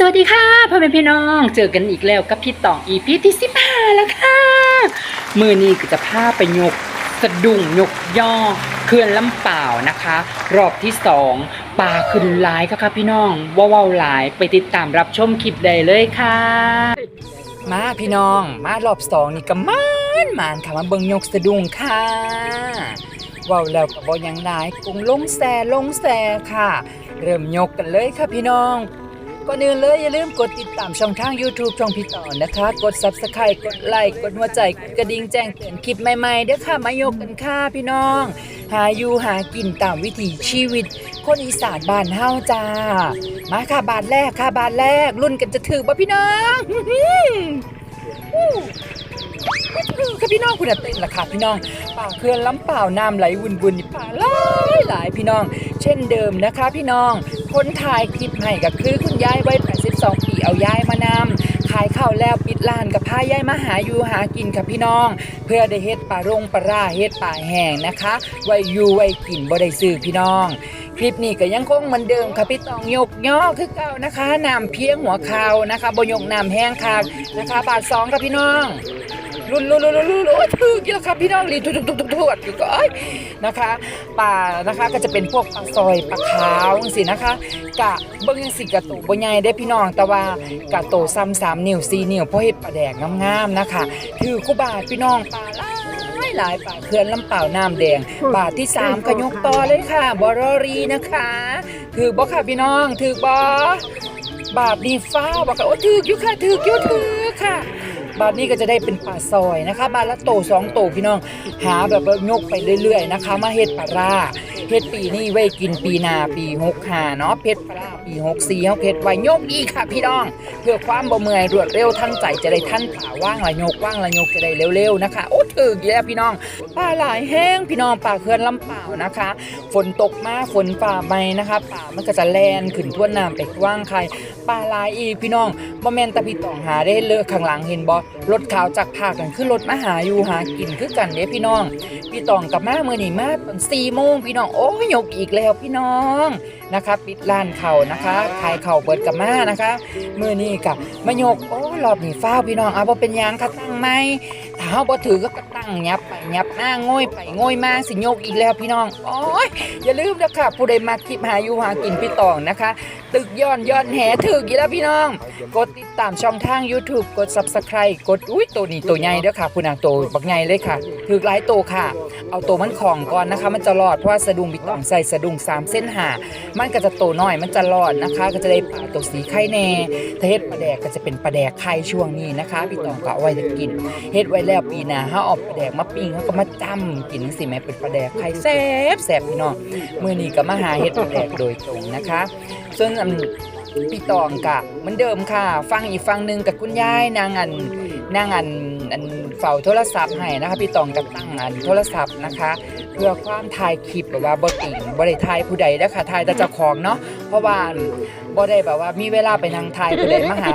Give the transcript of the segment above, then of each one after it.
สวัสดีค่ะพ่อแม่พี่น้องเจอกันอีกแล้วกับพี่ต่อง EP ที่15แล้วค่ะมือนี้ก็จะพาไปยกสะดุ้งยกย่อเขื่อนลำเปล่านะคะ รอบที่สองปลาขึ้นหลายค่ะค่ะพี่น้องว่าวาหลายไปติดตามรับชมคลิปได้เลยค่ะ มาพี่น้องมารอบสองนี่ก็มานมานค่ะมาเบิ่งยกสะดุ้งค่ะว้าวแล้วก็บ่ยังหลายกุ้งลงแซลงแซค่ะ เริ่มยกกันเลยค่ะพี่น้อง ก่อนอื่นเลยอย่าลืมกดติดตามช่องทาง YouTube ช่องพี่ต่อนะคะ กด Subscribe กดไลค์กดหัวใจกดกระดิ่งแจ้งเตือนคลิปใหม่ๆเด้อค่ะ มายกกันค่ะพี่น้อง หาอยู่หากินตามวิถีชีวิต คนอีสานบ้านเฮาจ้า มาค่ะบาทแรกค่ะบาทแรกรุ่นกันจะถือบ่พี่น้องค่ะพี่น้องคุณเต้นละค่ะพี่น้องป่าเขื่อนลำเปล่าน้ำไหลวุ่นวุ่นๆนี่ป่าหลายหลายพี่น้อง เช่นเดิมนะคะ พี่น้อง คนถ่ายคลิปให้ก็คือคุณยายวัย82ปีเอายายมานำขายข้าวแล้วปิดร้านกับพายายมาหาอยู่หากินค่ะพี่น้อง เพื่อได้เฮ็ดปลารงปลาร่าเฮ็ดปลาแห้งนะคะไว้อยู่ไว้กินบ่ได้ซื้อพี่น้องคลิปนี้ก็ยังคงเหมือนเดิมค่ะพี่ตองยกย่อคือเก่านะคะน้ำเพียงหัวเข่านะคะบ่ยกน้ำแห้งคักนะคะ บาทสองค่ะพี่น้อง รุ่นรุ่นรุ่นรุ่นโอ้ยถือกี่แล้วครับพี่น้องลีทุกทุกทุกทุกทุกอยู่ก็เอ้ยนะคะปลานะคะก็จะเป็นพวกปลาซอยปลาขาวสินะคะกะเบิ้งสิกะโตบ่ใหญ่ได้พี่น้องแต่ว่ากะโตซ้ำสามนิ้วสี่นิ้วเพราะเฮ็ดปลาแดกงามๆนะคะถือคู่บาทพี่น้องปลาหลายหลายปลาเขื่อนลำเปล่าน้ำแดงบาที่สามก็ยกต่อเลยค่ะบอรอรีนะคะ ถือบ่ค่ะพี่น้องถือบ่บาทนี้ฟ้าวบ่ค่ะโอ้ถืออยู่ค่ะถืออยู่ถือค่ะ บาทนี้ก็จะได้เป็นปลาซอยนะคะบาทละโตสองโตพี่น้อง หาแบบว่ายกไปเรื่อยๆนะคะ มาเฮ็ดปลาร่าเฮ็ดปีนี้ไว้กินปีหน้าปี6าเนาะเพชรปลาร่าปี64เฮาเฮ็ดไว้ยกอีกค่ะ พี่น้อง เพื่อความบ่เมื่อยรวดเร็วทันใจจะได้ทันป่าว่างละยกว่างละยกจะได้เร็วๆนะคะโอ้ถึกแย่พี่น้องปลาหลายแห้งพี่น้องปลาเขื่อนลำเปล่านะคะ ฝนตกมาฝนฝ่าไหมนะคะป่ามันก็จะแล่นขึ้นทั่วน้ำไปว่างใคร ปลาลายอีกพี่น้องบ่แม่นต่พี่ตองหาได้เลอะข้างหลังเห็นบ่รถขาวจากภาคกันคือรถมาหาอยู่หากินคือกันเด้พี่น้อง พี่ตองกับมาเมื่อนี่มาตอนสี่โมงพี่น้องโอ้ยยกอีกแล้วพี่น้องนะคะปิดร้านเขานะคะขายเข่าเปิดกับมานะคะเมื่อนี้กับมายกโอ้รอบนี้ฟ้าพี่น้องเอาบ่เป็นยังค่ะตั้งไหม เฮาบ่ถือก็ตั้งยับไปยับหน้าง่อยไปง่อยมาสิโยกอีกแล้วพี่น้องโอ้ยอย่าลืมนะคะผู้ใดมาคลิปหาอยู่หากินพี่ตองนะคะ ตึกย้อนย้อนแหถึกอีกแล้วพี่น้อง กดติดตามช่องทาง YouTube กด Subscribe กดอุ้ยตัวนี้ตัวใหญ่เด้อค่ะคุณนางตัวบักใหญ่เลยค่ะถึกหลายตัวค่ะ เอาตัวมันของก่อนนะคะ มันจะรอดเพราะว่าสะดุ้งพี่ตองใส่สะดุ้ง3เส้นหามันก็จะโตน้อยมันจะรอดนะคะ ก็จะได้ปลาตัวสีไข่แน่ถ้าเฮ็ดปลาแดกก็จะเป็นปลาแดกไข่ช่วงนี้นะคะ พี่ตองก็เอาไว้จะกินเฮ็ดไว้แล้วปีหน้าเฮาเอาปลาแดกมาปิ้งเฮาก็มาจ้ำกินสิแม่เป็นปลาแดกไข่แซ่บแซ่บพี่น้องมื้อนี้ก็มาหาเฮ็ดปลาแดกโดยตรงนะคะซึ่งอันพี่ตองกะเหมือนเดิมค่ะ ฟังอีกฟังหนึ่งกับคุณยายนางอันนางอันอันเฝ้าโทรศัพท์ให้นะคะพี่ตองก็ตั้งอันโทรศัพท์นะคะ เพื่อความถ่ายคลิปแบบว่าบ่ติงบ่ได้ถ่ายผู้ใดนะคะถ่ายแต่เจ้าของเนาะ เพราะว่าบ่ได้แบบว่ามีเวลาไปนั่งถ่ายผู้ใดมาหา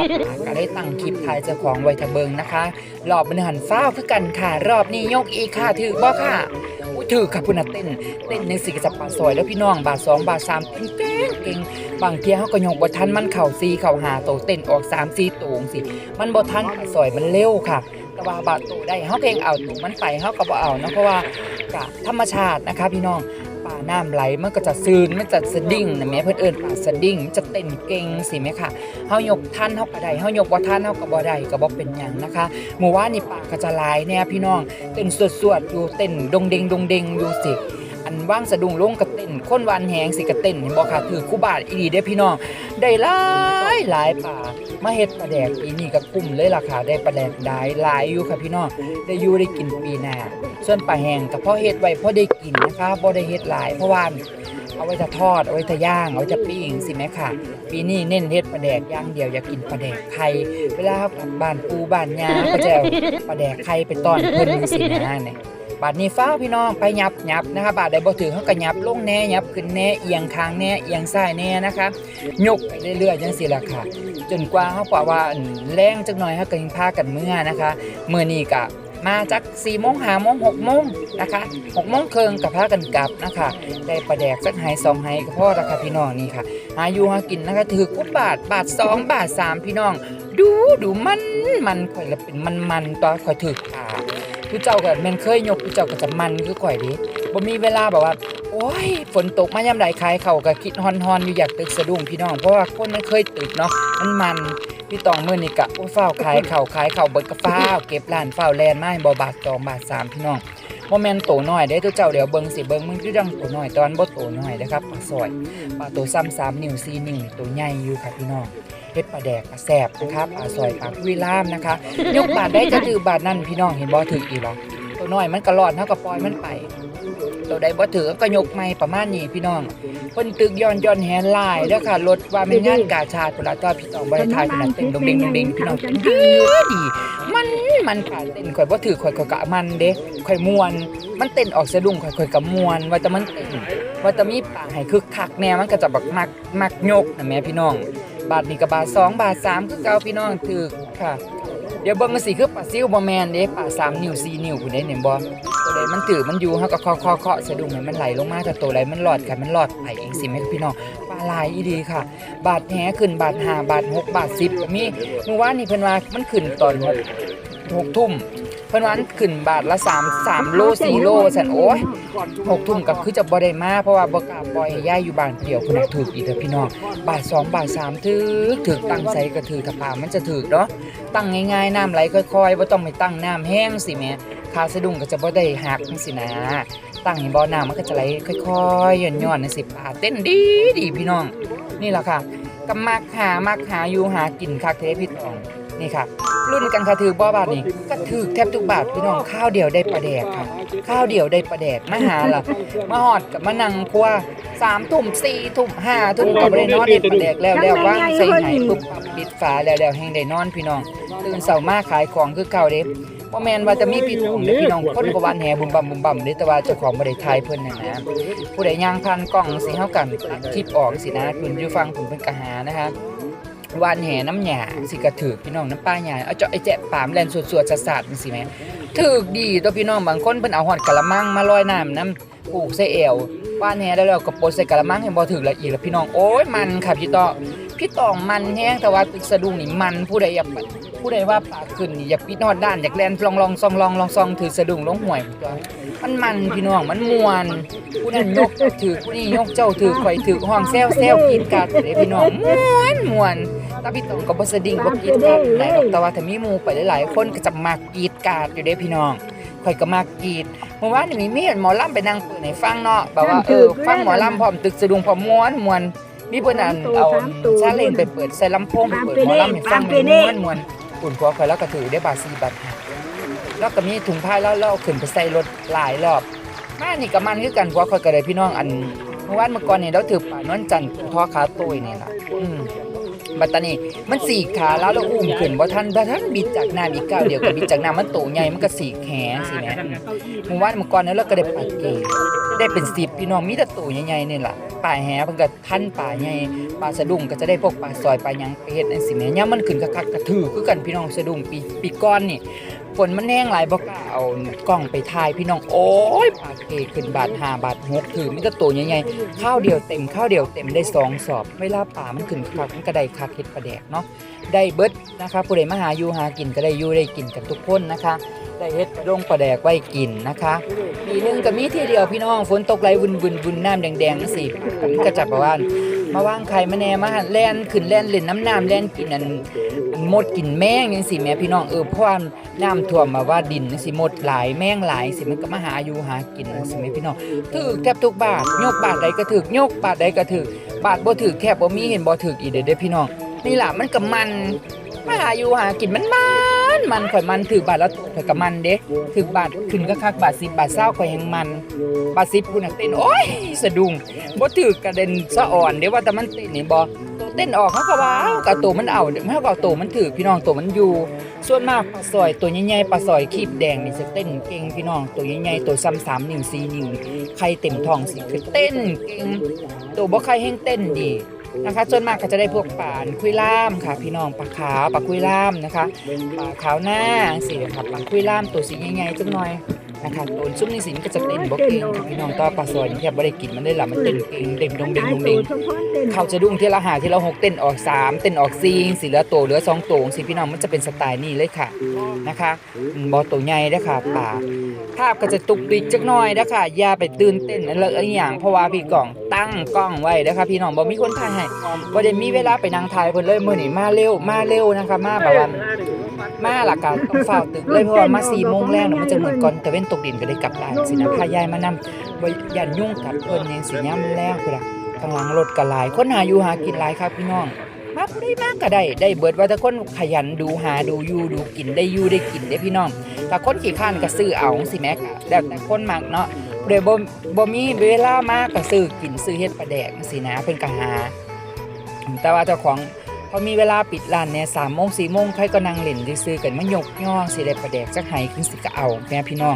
ก็ได้ตั้งคลิปถ่ายเจ้าของไว้ทะเบิงนะคะ รอบมันหันฟ้าวคือกันค่ะ รอบนี้ยกอีกค่ะถือบ่ค่ะอุ้ยถือค่ะพุ่นนะเต้นเต้นในสิกระจับปลาซอยแล้วพี่น้องบาทสองบาทสามเต้นเก่งเก่งบางเที่ยเขาก็ยกบ่ทันมันเข่าซีเข่าหาโตเต้นออก3 4ตูงสิ มันบ่ทันปลาซอยมันเร็วค่ะแต่ว่าบาดโตได้เฮาเพียงเอาตูมันไปเฮาก็บ่เอาเนาะเพราะว่ากะธรรมชาตินะคะ พี่น้อง ป่าน้ำไหลมันก็จะซึนมันจะสะดิ้งนะแม่เพื่อนเอินป่าสะดิ้งมันจะเต้นเก่งสิแม่ค่ะเฮายกท่านเฮาก็ได้เฮายกบ่ท่านเฮาก็บ่ได้ก็บ่เป็นหยังนะคะหมู่ว่านี่ป่าก็จะหลายแน่พี่น้องเต้นสวดๆอยู่เต้นดงเดงดงเดงอยู่สิ นว่างสะดุ้งลงกระเต้นค้นวันแหงสิกระเต้นเห็นบ่ค่ะถือคู่บาทอีดีเด้พี่น้องได้หลายหลายป่ามาเฮ็ดปลาแดกปีนี้ก็คุ้มเลยล่ะค่ะได้ปลาแดกได้หลายอยู่ค่ะพี่น้องได้อยู่ได้กินปีหน้าส่วนปลาแหงก็พอเฮ็ดไว้พอได้กินนะคะบ่ได้เฮ็ดหลายเพราะว่าเอาไว้จะทอด เอาไว้จะย่าง เอาไว้จะปิ้งสิแม่ค่ะ ปีนี้เน้นเฮ็ดปลาแดกย่างเดียวอยากกินปลาแดกไข่เวลากลับบ้านปูบ้านยาก็จะปลาแดกไข่ไปต้อนเพิ่นสินะเนี่ย บาดนี้ฟ้าพี่น้องไปหยับหยับนะคะบาดใดบ่ถึงเขาก็หยับลงแน่หยับขึ้นแน่เอียงข้างแน่เอียงซ้ายแน่นะคะยกไปเรื่อยๆจังซี่ละค่ะ จนกว่าเขาบอกว่าแรงจักหน่อยเขาก็ยังพากันเมื่อนะคะเมื้อนี้ก็มาจาก4โมง5โมง6โมงนะคะ6โมงเครึ่งกับพากันกลับนะคะได้ปลาแดกสักไห้สองไห้ก็พอราคาพี่น้องนี่ค่ะหาอยู่หากินนะคะถือกุบาทบาทสองบาทสามพี่น้อง ดูดูมันมันข่อยละเป็นมันมันตอนข่อยถือขา ผู้เจ้าก็แม่นเคยยกผู้เจ้าก็จะมันคือข่อยดิบ่มีเวลาแบบว่า โอ้ย ฝนตกมายามใดขายเข่าก็คิดฮอนๆอยู่อยากตึกสะดุ้งพี่น้อง เพราะว่าคนมันเคยตึกเนาะ มันมันพี่ตองมื้อนี้กะโอ้ฟ้าวขายเข่าวขายเข่าเบิดกะฟ้าวเก็บร้านฟ้าวแลนมาให้บ่บาทสองบาทสามพี่น้องบ่แม่นโตน้อยเด้ตัวเจ้าเดี๋ยวเบิ่งสิเบิ่งมันคือจังโตน้อยตอนบ่โตน้อยนะครับปลาซอยปลาโตซ้ำ3นิ้ว4นิ้วตัวใหญ่อยู่ค่ะพี่น้อง เฮ็ดปลาแดกปลาแซ่บนะครับปลาซอยปลาคุยล่ามนะคะยกบาทได้จะถือบาทนั่นพี่น้องเห็นบ่ถืออีหรอตัวน้อยมันก็รอดเท่ากับปล่อยมันไป ตัวใดบ่ถือก็ยกไม่ประมาณนี้พี่น้องเพิ่นตึกย้อนย้อนแฮนลายเด้อค่ะรถว่าแม่งานกาชาดพุ่นละตัวพี่ตองบ่ได้ทายขนาดเต้นดงเดงดงเดงพี่น้องดีดีมันมันขาเต้นข่อยบ่ถือข่อยก็กะมันเด้ข่อยม่วน มันเต้นออกสะดุ้งข่อยข่อยก็ม่วน ว่าแต่มันเต้นว่าแต่มีป่าให้คึกคักแน่มันก็จะบักมักมักยกนะแม่พี่น้อง บาทนี้ก็บบาท2บาท3คือเก่าพี่น้องถือค่ะ เดี๋ยวเบิ่งกันสิคือปลาซิวบ่แมนเด้ปลา3นิ้ว4นิ้วพุ่นเด้เห็นบ่ตัวใดมันถือมันอยู่เฮาก็เคาะๆๆสะดุ้งให้มันไหลลงมาถ้าตัวใดมันรอดค่ะมันรอดไปเองสิแม่พี่น้องปลาลายอีดีค่ะ บาทแหขึ้นบาท5บาท6บาท10ก็มีเมื่อวานนี่เพิ่นว่ามันขึ้นตอน6 6ทุ่ม พิ่นวันขึ้นบาทละ3 3โล4โลซั่นโอ้ยหกทุ่มกับคือจะบ่ได้มาเพราะว่าบ่กล้าปล่อยให้ย่ายอยู่บ้านเดียวพุ่นน่ะถูกอีกเด้อพี่น้องบาทสองบาทสามถึกถึกตั้งใส่ก็ถือถ้าป่ามันจะถึกเนาะตั้งง่ายๆน้ำไหลค่อยๆบ่ต้องไปตั้งน้ำแห้งสิแม่คาสะดุ้งก็จะบ่ได้หักจังซี่นะตั้งให้บ่อน้ำมันก็จะไหลค่อยๆย่อนๆจังซี่ป่าเต้นดีดีพี่น้อง นี่ล่ะค่ะก็มักหามักหาอยู่หากินคักเทพี่ตอง นี่ค่ะ รุ่นกันค่ะถือบ่บาทนี่ก็ถือแทบทุกบาทพี่น้องข้าวเดียวได้ปลาแดกค่ะ ข้าวเดียวได้ปลาแดกมาหาล่ะมาหอดกับมานั่งครัวสามทุ่มสี่ทุ่มห้าทุ่มก็บ่ได้นอนได้ปลาแดกแล้วแล้วว่างใส่ไหปุ๊บปิดฝาแล้วแล้วแห้งได้นอนพี่น้องตื่นเช้ามาขายของคือเก่าเด้บ่แมนว่าจะมีพี่น้องเด้อพี่น้องคนกวานแหบุมบ่ำบุมบ่ำเด้แต่ว่าเจ้าของบ่ได้ทายเพิ่นนะนะผู้ใดย่างผ่านกล้องสิเฮากันคลิปออกสินะเพิ่นอยู่ฟังผมเพิ่นก็หานะคะ วานแห่น้ำหยาสิกระถือพี่น้องน้ำป้าหยาเอาเจาะไอ้แจ๊ะปามแลนสวดสาดๆจังซี่แหมถือดีตัวพี่น้องบางคนเพิ่นเอาฮอดกะละมังมาลอยน้ำน้ำปลูกใส่เอววานแห่ได้แล้วก็ปดใส่กะละมังให้บ่ถึกละอีกแล้วพี่น้องโอ้ยมันค่ะพี่ต่อพี่ตองมันแฮงแต่ว่าสะดุ้งนี่มันผู้ใดอยากผู้ใดว่าปากขึ้นนี่อย่าปิดฮอดด้านอยากแลนลองลองซองลองลองซองถือสะดุ้งลงห่วยมันมันพี่น้องมันมวนผู้นั้นยกถือผู้นี้ยกเจ้าถือข่อยถือห้องแซวแซวกินกัดเด้พี่น้องมวนมวน ตาพี่ตองก็บ่สะดิ่งบ่กรีดกราดไหนหรอกแต่ว่าถ้ามีหมู่ไปหลายๆคนก็จะมากกรีดกราดอยู่เด้พี่น้องข่อยก็มากกรีดเมื่อวานนี่มีมีเห็นหมอลำไปนั่งเปิดให้ฟังเนาะแบบว่าเออฟังหมอลำพร้อมตึกสะดุงพร้อมม่วนม่วนมีเพิ่นอันเอาซาเล้งไปเปิดใส่ลำโพงไปเปิดหมอลำให้ฟังม่วนม่วนปุ่นผัวข่อยแล้วก็ถือได้บาท4บาท5แล้วก็มีถุงผ้าแล้วแล้วเอาขึ้นไปใส่รถหลายรอบมานี่ก็มันคือกันผัวข่อยก็เลยพี่น้องอันเมื่อวานเมื่อก่อนนี่เราถือป่านวลจันทร์ทอขาตุ้ยนี่ล่ะอืม บัดตานี้มันสีกขาแล้วแล้วอุ้มขึ้นบ่ทันบ่ทันบิดจากน้ำอีกก้าวเดียวก็บิดจากน้ำมันโตใหญ่มันก็สีกแขนสิแหม่เมื่อวานเมื่อก่อนนั้นเราก็ได้ปลาเกได้เป็นสิบพี่น้องมีแต่โตใหญ่ๆนี่ล่ะปลาแหเพิ่นก็ทันปลาใหญ่ปลาสะดุ้งก็จะได้พวกปลาซอยปลาหยังไปเฮ็ดนั่นสิแหม่ยามันขึ้นคักๆก็ถือคือกันพี่น้องสะดุ้งปีปีก้อนนี่ ฝนมันแห้งหลายบ่กเอากล้องไปถ่ายพี่น้องโอ้ยปาเกขึ้นบาท5บาท6ถือมีแต่โตใหญ่ๆข้าวเดียวเต็มข้าวเดียวเต็มได้สองสอบเวลาปลามันขึ้นคักมันก็ได้คักเฮ็ดปลาแดกเนาะได้เบิดนะคะผู้ใดมาหาอยู่หากินก็ได้อยู่ได้กินกันทุกคนนะคะได้เฮ็ดลงปลาแดกไว้กินนะคะปีหนึ่งก็มีที่เดียวพี่น้องฝนตกไหลวุ่นวุ่นวุ่นน้ำแดงๆจังซี่ผมก็จะบอกว่า มาว่างไข่มาแน่มาแล่นขึ้นแล่นเล่นน้ำน้ำแล่นกินอันอันมดกินแมงจังซี่แม่พี่น้องเออเพราะว่าน้ำท่วมมาว่าดินจังซี่มดหลายแมงหลายสิมันก็มาหาอยู่หากินจังซี่แม่พี่น้องถึกแทบทุกบาทยกบาทใดก็ถึกยกบาทใดก็ถึกบาทบ่ถึกแทบบ่มีเห็นบ่ถึกอีเด้อเด้อพี่น้องนี่ล่ะมันก็มันมาหาอยู่หากินมันมัน มันข่อยมันถือบาทละข่อยก็มันเด้ถือบาทขึ้นก็คักบาท10บบาท20ข่อยยังมัน บาท10พุ่นน่ะเต้นโอ้ยสะดุ้งบ่ถือกระเด็นสะอ่อนเด้ว่าแต่มันเต้นนี่บ่ตัวเต้นออกเฮาก็ว่าเอ้ากะตัวมันเอาเฮาก็เอาตัวมันถือพี่น้องตัวมันอยู่ ส่วนมากปลาซอยตัวใหญ่ๆปลาซอยคีบแดงนี่จะเต้นเก่งพี่น้องตัวใหญ่ๆตัวซ้ำ3นิ้ว4นิ้วไข่เต็มท้องสิคือเต้นเก่งตัวบ่ไข่แห้งเต้นดี นะคะ ส่วนมากก็จะได้พวกป่านคุยล่ามค่ะ พี่น้องปลาขาวปลาคุยล่ามนะคะปลาขาวหน้าสิค่ะปลาคุยล่ามตัวสีใหญ่ๆจังหน่อยนะคะตัวซุ้มนี่สินก็จะเต้นบ่เก่งค่ะพี่น้องแตว่าปลาซอยนี่แทบบ่ได้กินมันได้หละมันเต้นเก่งเด้งดงเด้งดงเด้งเขาจะดุ้งที่ละหาที่ละหกเต้นออกสามเต้นออกสี่สิเหลือโตวเหลือสองโตวสิพี่น้องมันจะเป็นสไตล์นี้เลยค่ะนะคะอืมบอตัวใหญ่เด้อค่ะป่าภาพก็จะตุกติกจักหน่อยเด้อค่ะอย่าไปตื่นเต้นอะไรอหย่างเพราะว่าพี่กล่อง ตั้งกล้องไว้เด้อค่ะพี่น้องบ่มีคนถ่ายให้บ่ได้มีเวลาไปนั่งถ่ายเพิ่นเลยมื้อนี้มาเร็วมาเร็วนะคะมาแบบว่ามาหลักการต้องเฝ้าตึกเลยเพราะว่ามา4โมงแรงน่ะมันจะเหมือนก่อนแต่เว้นตกดินก็ได้กลับบ้านสินะพายายมานำบ่ย่านยุ่งกับเพิ่นยังสิยามแรงพุ่นล่ะข้งหลังรถก็หลายคนหาอยู่หากินหลายครับพี่น้องมาผู้ใดมากก็ได้ได้เบิดว่าถ้าคนขยันดูหาดูอยู่ดูกินได้อยู่ได้กินได้พี่น้องถ้าคนขี้ข้านก็ซื้อเอาสิแม็กแล้วแต่คนมักเนาะ ผู้ใดบ่บ่มีเวลามากก็ซื้อกินซื้อเฮ็ดปลาแดกสินะเพิ่นก็หา แต่ว่าเจ้าของพอมีเวลาปิดร้านเนี่ยสามโมงสี่โมงใครก็นั่งเล่นซื้อกันมายกย่อสิได้ปลาแดกจักไห้ขึ้นสิก็เอาแม่พี่น้อง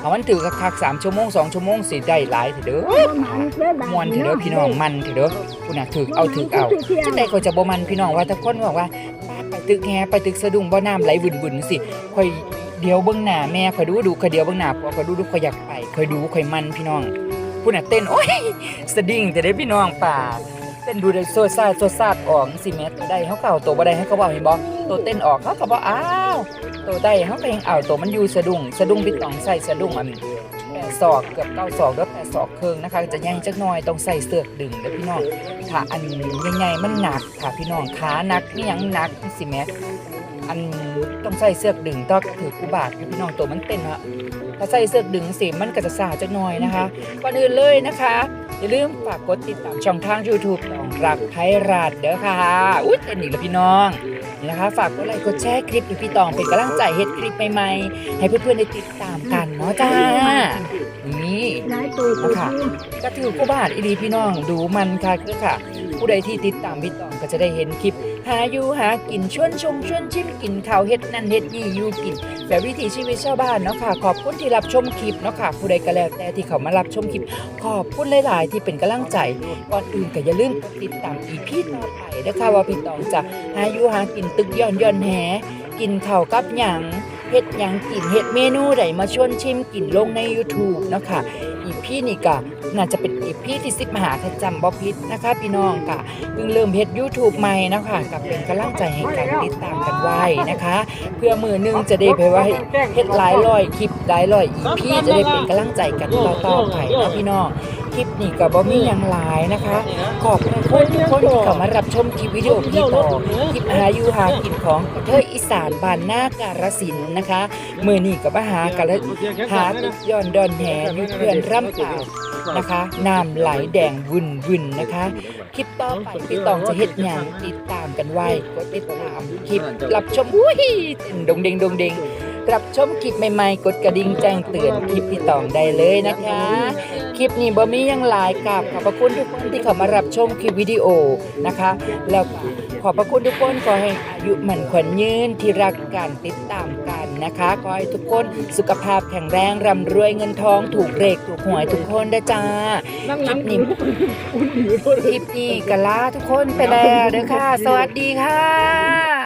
เอามันถือคักสามชั่วโมงสองชั่วโมงสิได้หลายเถอเด้อมวนเถอเด้อพี่น้องมันเถอเด้อคุณน่ะถึกเอาถึกเอาจังใดก็จะบ่มันพี่น้องว่าแต่คนบอกว่าป้าไปตึกแฮไปตึกสะดุ้งบ่น้ำไหลวุ่นๆสิค่อย เดี๋ยวเบิ่งหน้าแม่คอยดูดูค่อยเดี๋ยวเบิ่งหน้าพ่อคอยดูดูคอยอยากไปคอยดูคอยมันพี่น้องผู้น่ะเต้นโอ้ยสะดิ่งแต่ได้พี่น้องป่าเต้นดูได้โซซ่าโซซ่าออกสิแม่ตัวได้เฮาเก็เอาตัวบ่ได้เฮาก็บ่เห็นบ่ตัวเต้นออกเขาก็บ่อ้าวตัวได้เฮาก็ยังเอาตัวมันอยู่สะดุ้งสะดุ้งพี่ต้องใส่สะดุ้งอันแปดศอกเกือบเก้าศอกแล้วแปดศอกครึ่งนะคะจะใหญ่จักหน่อยต้องใส่เสือกดึงเด้อพี่น้องถ้าอันใหญ่ๆมันหนักถ้าพี่น้องขาหนักนี่ยังหนักสิแม่อัน ต้องใส่เสือกดึงต้องถือกุบาทพี่น้องตัวมันเต้นฮะถ้าใส่เสือกดึงสิมันก็จะสาจักหน่อยนะคะก่อนอื่นเลยนะคะ อย่าลืมฝากกดติดตามช่องทาง YouTube ของรักไทยรัฐเด้อค่ะอุ้ยเต้นอีกแล้วพี่น้องนี่นะคะฝากกดไลค์กดแชร์คลิปพี่ตองเป็นกำลังใจเฮ็ดคลิปใหม่ๆให้เพื่อนๆได้ติดตามกันเนาะจ้านี่นะคะก็ถือผู้บาทอีดีพี่น้องดูมันค่ะคือค่ะ ผู้ใดที่ติดตามพี่ตองก็จะได้เห็นคลิป หาอยู่หากินชวนชมชวนชิมกินข้าวเฮ็ดนั่นเฮ็ดนี่อยู่กิน แบบวิถีชีวิตชาวบ้านเนาะค่ะ ขอบคุณที่รับชมคลิปเนาะค่ะผู้ใดก็แล้วแต่ที่เขามารับชมคลิป ขอบคุณหลาย ๆ ที่เป็นกำลังใจก่อนอื่นก็อย่าลืมกดติดตามอีพีต่อไปนะคะว่าพี่ตองจะหาอยู่หากินตึกย่อนย่อนแหกินข้าวกับหยังเฮ็ดหยังกินเฮ็ดเมนูใดมาชวนชิมกินลงใน YouTube เนาะค่ะ พี่นี่ก็น่าจะเป็นอีพีที่สิบมหาถ้าจำบอพิษนะคะ พี่น้องก็เพิ่งเริ่มเฮ็ด YouTube ใหม่นะคะกับเป็นกำลังใจให้กันติดตามกันไว้นะคะ เพื่อมือหนึงจะได้ไปไว้เพจหลายร้อยคลิปหลายร้อยอีพี่จะได้เป็นกำลังใจกันต่อๆไปนะพี่น้อง ลิปนี้ก็บ่มีหยังหลายนะคะ ขอบคุณทุกคนที่เข้ามารับชมคลิปวิดีโอพี่ต่อคลิปหาอยู่หากินของประเทศอีสานบ้านนาการสินธุ์นะคะมือนี้ก็มาหากันแล้วหาตุกย้อนดอนแหอยู่เพื่อนร่ำเปล่านะคะน้ำไหลแดงวุ่นวุ่นๆนะคะ คลิปต่อไปพี่ตองจะเฮ็ดหยังติดตามกันไว้กดติดตามคลิปรับชมอุ้ยเต้นดงเดงดงเดง รับชมคลิปใหม่ๆ กดกระดิ่งแจ้งเตือนคลิปพี่ตองได้เลยนะคะ คลิปนี้บ่มียังหลายกับขอบพระคุณทุกคนที่เข้ามารับชมคลิปวิดีโอนะคะ แล้วขอบพระคุณทุกคนขอให้อายุหมันขวัญยืนที่รักกันติดตามกันนะคะขอให้ทุกคนสุขภาพแข็งแรงร่ำรวยเงินทองถูกเลขถูกหวยทุกคนนะจ้าคลิปนี้คลิปนี้กะลาทุกคนไปแล้วเด้อค่ะ สวัสดีค่ะ